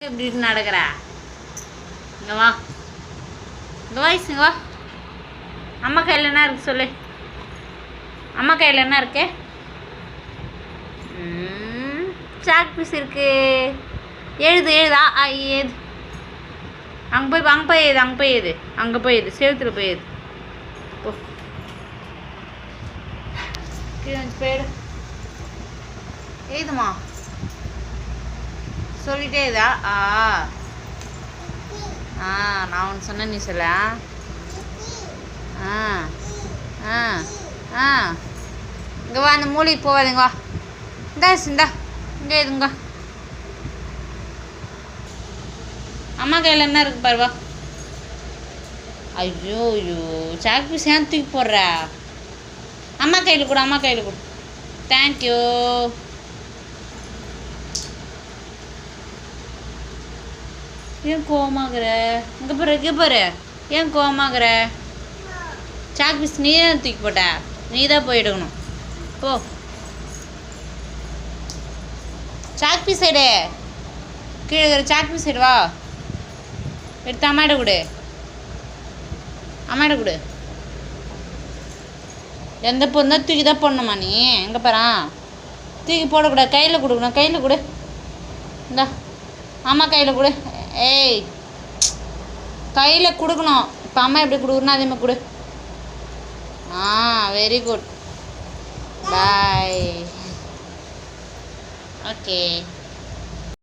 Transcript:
எப்படி நடக்கிற? இங்கே வா. இங்கே வாய்ஸ் இங்கே வா. அம்மா கையில் என்ன இருக்கு சொல்லு. அம்மா கையில் என்ன இருக்கு? சாக் பீஸ் இருக்கு. எழுது எழுதா? ஆ ஏது? அங்கே போய் அங்கே போய் எழுது அங்கே போய் எழுது அங்கே போய் எழுது செவுத்துல போய் போ. போயிடு. எழுதுமா சொல்லிட்டே இதா? ஆ. ஆ நான் ஒன்று சொன்னேன் நீ சொல்ல ஆ. ஆ. ஆ. இங்கே வா அந்த மூலிகை போகாதீங்க வா. இந்தா சிந்தா இங்கே இதுங்க அம்மா கையில் என்ன இருக்கு பாரு வா. ஐயோ ஐயோ. சாக்கு பீஸ் ஏன் தூக்கி போடுற? அம்மா கையில் கொடு அம்மா கையில் கொடு. தேங்க்யூ ஏன் கோவமாகற? இங்கே பாரு இங்கே பாரு. ஏன் கோவமாகற? சாக் பீஸ் நீ தான் தூக்கி போட்ட. நீ தான் போயிடணும் போ. சாக் பீஸ் எடு. கீழே இருக்கிற சாக் பீஸ் எடு வா. எடுத்து அம்மாட்ட கொடு. அம்மாட்ட கொடு. எந்த பொண்ணு தான் தூக்கி தான் போடணுமா நீ? எங்கே பாரா தூக்கி போடக்கூடாது. கையில் கொடுக்கணும். கையில் கொடு. இந்தா. அம்மா கையில் கொடு. ஏய் கையில் கொடுக்கணும். இப்போ அம்மா எப்படி கொடுக்குறனா அதே மாதிரி கொடு. ஆ வெரி குட் பாய் ஓகே